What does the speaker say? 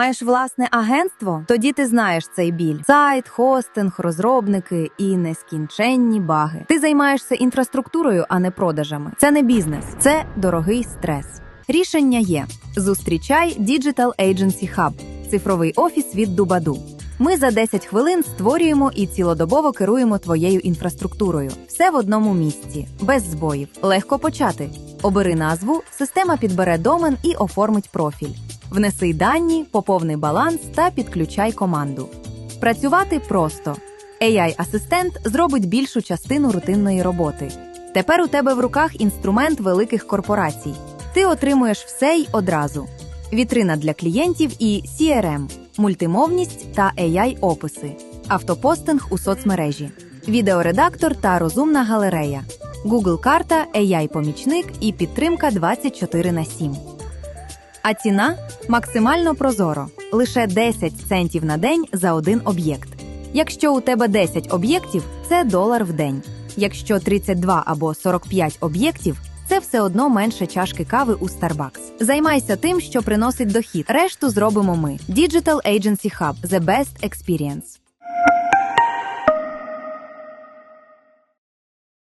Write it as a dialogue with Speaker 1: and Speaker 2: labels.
Speaker 1: Маєш власне агентство? Тоді ти знаєш цей біль: сайт, хостинг, розробники і нескінченні баги. Ти займаєшся інфраструктурою, а не продажами. Це не бізнес, це дорогий стрес. Рішення є: зустрічай Digital Agency Hub – цифровий офіс від Дубаду. Ми за 10 хвилин створюємо і цілодобово керуємо твоєю інфраструктурою. Все в одному місці, без збоїв. Легко почати. Обери назву, система підбере домен і оформить профіль. Внеси дані, поповни баланс та підключай команду. Працювати просто. AI-асистент зробить більшу частину рутинної роботи. Тепер у тебе в руках інструмент великих корпорацій. Ти отримуєш все й одразу: вітрина для клієнтів і CRM, мультимовність та AI-описи, автопостинг у соцмережі, відеоредактор та розумна галерея, Google карта, AI-помічник і підтримка 24 на 7. А ціна максимально прозоро лише 10 центів на день за один об'єкт. Якщо у тебе 10 об'єктів, це долар в день. Якщо 32 або 45 об'єктів, це все одно менше чашки кави у Starbucks. Займайся тим, що приносить дохід. Решту зробимо ми. Digital Agency Hub – The Best Experience.